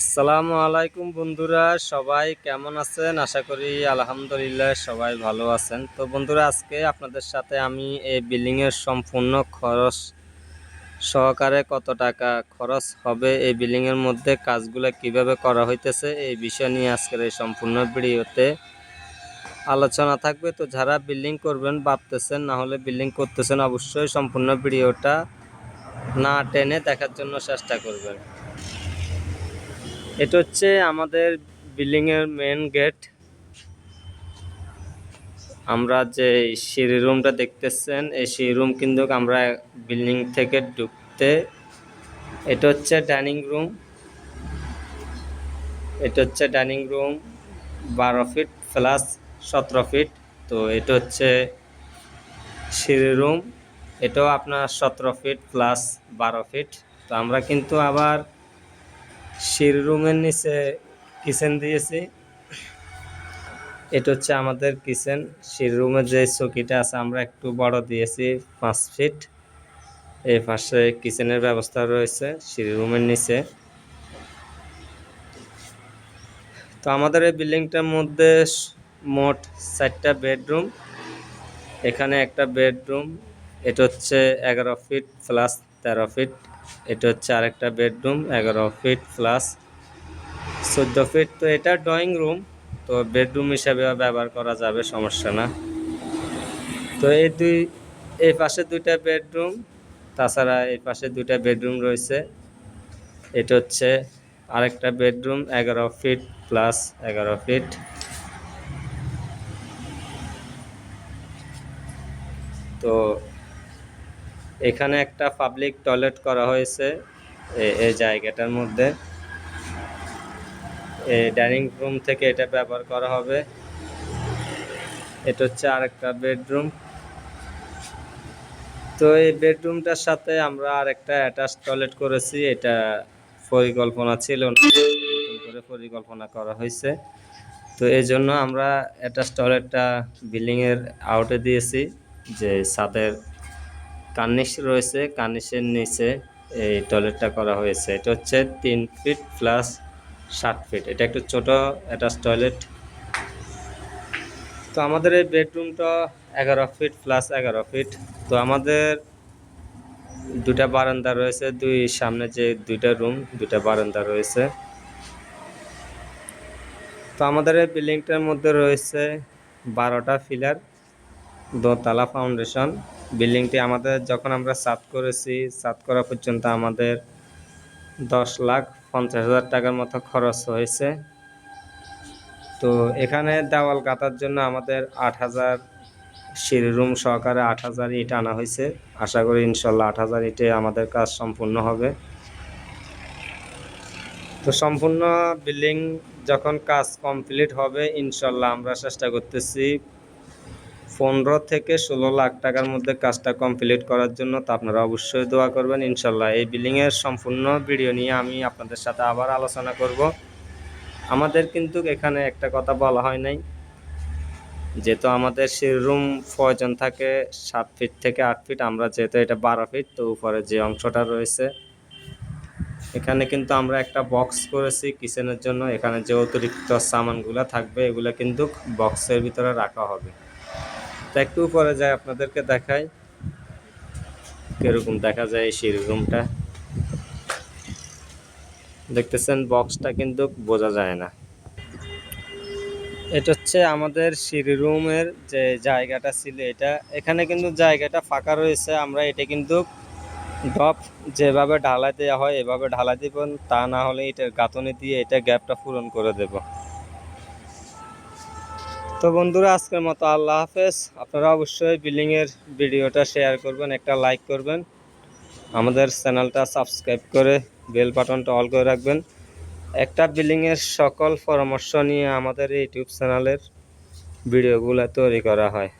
আসসালামু আলাইকুম বন্ধুরা, সবাই কেমন আছেন? আশা করি আলহামদুলিল্লাহ সবাই ভালো আছেন। তো বন্ধুরা, আজকে আপনাদের সাথে আমি এই বিল্ডিংয়ের সম্পূর্ণ খরচ সহকারে কত টাকা খরচ হবে, এই বিল্ডিংয়ের মধ্যে কাজগুলো কীভাবে করা হইতেছে, এই বিষয় নিয়ে আজকের এই সম্পূর্ণ ভিডিওতে আলোচনা থাকবে। তো যারা বিল্ডিং করবেন, ভাবতেছেন, না হলে বিল্ডিং করতেছেন, অবশ্যই সম্পূর্ণ ভিডিওটা না টেনে দেখার জন্য চেষ্টা করবেন। এটা হচ্ছে আমাদের বিল্ডিং এর মেন গেট আমরা যে সিঁড়ি রুমটা দেখতেছেন, এই সিঁড়ি রুম কিন্তু আমরা বিল্ডিং থেকে ঢুকতে, এটা হচ্ছে ডাইনিং রুম এটা হচ্ছে ডাইনিং রুম বারো ফিট প্লাস সতেরো ফিট তো এটা হচ্ছে সিঁড়ি রুম এটাও আপনার সতেরো ফিট প্লাস বারো ফিট তো আমরা কিন্তু আবার সিঁড়ি রুমের নিচে কিচেন দিয়েছি। এটা হচ্ছে আমাদের কিচেন সিঁড়ি রুমের যে চকিটা আছে, আমরা একটু বড় দিয়েছি, পাঁচ ফিট এই পাশে কিচেনের ব্যবস্থা রয়েছে সিঁড়ি রুমের নিচে। তো আমাদের এই বিল্ডিংটার মধ্যে মোট চারটা বেডরুম এখানে একটা বেডরুম এটা হচ্ছে এগারো ফিট প্লাস তেরো ফিট। এটা হচ্ছে আরেকটা বেডরুম এগারো ফিট প্লাস চোদ্দ ফিট। তো এটা ড্রয়িং রুম তো বেডরুম হিসাবে ব্যবহার করা যাবে, সমস্যা না। তো এই দুই, এই পাশে দুইটা বেডরুম তাছাড়া এই পাশে দুইটা বেডরুম রয়েছে। এটা হচ্ছে আরেকটা বেডরুম এগারো ফিট প্লাস এগারো ফিট। তো এখানে একটা পাবলিক টয়লেট করা হয়েছে এই জায়গাটার মধ্যে। এই ডাইনিং রুম থেকে এটা ব্যবহার করা হবে। এটা হচ্ছে আরেকটা বেডরুম তো এই বেডরুমটার সাথে আমরা আরেকটা অ্যাটাচ টয়লেট করেছি। এটা পরিকল্পনা ছিল না। করে পরিকল্পনা করা হয়েছে। তো এই জন্য আমরা অ্যাটাচ টয়লেটটা বিল্ডিংয়ের আউটে দিয়েছি। যে ছাদের কার্নিশ রয়েছে, কার্নিশের নিচে এই টয়লেটটা করা হয়েছে। এটা হচ্ছে তিন ফিট প্লাস ষাট ফিট এটা একটু ছোট অ্যাটাচ টয়লেট তো আমাদের এই বেডরুমটা এগারো ফিট প্লাস এগারো ফিট তো আমাদের দুটা বারান্দা রয়েছে, দুই সামনে যে দুইটা রুম দুইটা বারান্দা রয়েছে। তো আমাদের এই বিল্ডিংটার মধ্যে রয়েছে বারোটা ফিলার দোতলা ফাউন্ডেশন বিল্ডিংটি আমাদের যখন আমরা সাত করেছি, সাত করা পর্যন্ত আমাদের দশ লাখ পঞ্চাশ হাজার টাকার মতো খরচ হয়েছে। তো এখানে দেওয়াল গাঁথার জন্য আমাদের আট হাজার সিঁড়ি রুম সহকারে আট হাজার ইট আনা হয়েছে। আশা করি ইনশাল্লাহ আট হাজার ইটে আমাদের কাজ সম্পূর্ণ হবে। তো সম্পূর্ণ বিল্ডিং যখন কাজ কমপ্লিট হবে, ইনশাল্লাহ আমরা চেষ্টা করতেছি পনেরো থেকে ষোলো লাখ টাকার মধ্যে কাজটা কমপ্লিট করার জন্য তো আপনারা অবশ্যই দোয়া করবেন, ইনশাল্লাহ। এই বিল্ডিংয়ের সম্পূর্ণ ভিডিও নিয়ে আমি আপনাদের সাথে আবার আলোচনা করব। আমাদের কিন্তু এখানে একটা কথা বলা হয় নাই, যেহেতু আমাদের সে রুম প্রয়োজন থাকে সাত ফিট থেকে আট ফিট আমরা যেহেতু এটা বারো ফিট তো উপরে যে অংশটা রয়েছে, এখানে কিন্তু আমরা একটা বক্স করেছি কিচেনের জন্য। এখানে যে অতিরিক্ত সামানগুলো থাকবে, এগুলো কিন্তু বক্সের ভিতরে রাখা হবে। তো একটু উপরে যায় আপনাদেরকে দেখাই। কীরকম দেখা যায় সিঁড়ি রুমটা। দেখতেছেন বক্সটা কিন্তু বোঝা যায় না। এটা হচ্ছে আমাদের সিঁড়ি রুমের যে জায়গাটা ছিল এটা। এখানে কিন্তু জায়গাটা ফাঁকা রয়েছে। আমরা এটা কিন্তু ডপ যেভাবে ঢালাই দেওয়া হয়, এভাবে ঢালাই দিব তা না হলে এটার গাঁথনি দিয়ে এটা গ্যাপটা পূরণ করে দেব। তো বন্ধুরা, আজকের মতো আল্লাহ হাফেজ। আপনারা অবশ্যই বিল্ডিংয়ের ভিডিওটা শেয়ার করবেন, একটা লাইক করবেন। আমাদের চ্যানেলটা সাবস্ক্রাইব করে বেল বাটনটা অল করে রাখবেন। একটা বিল্ডিংয়ের সকল পরামর্শ নিয়ে আমাদের ইউটিউব চ্যানেলের ভিডিওগুলো তৈরি করা হয়।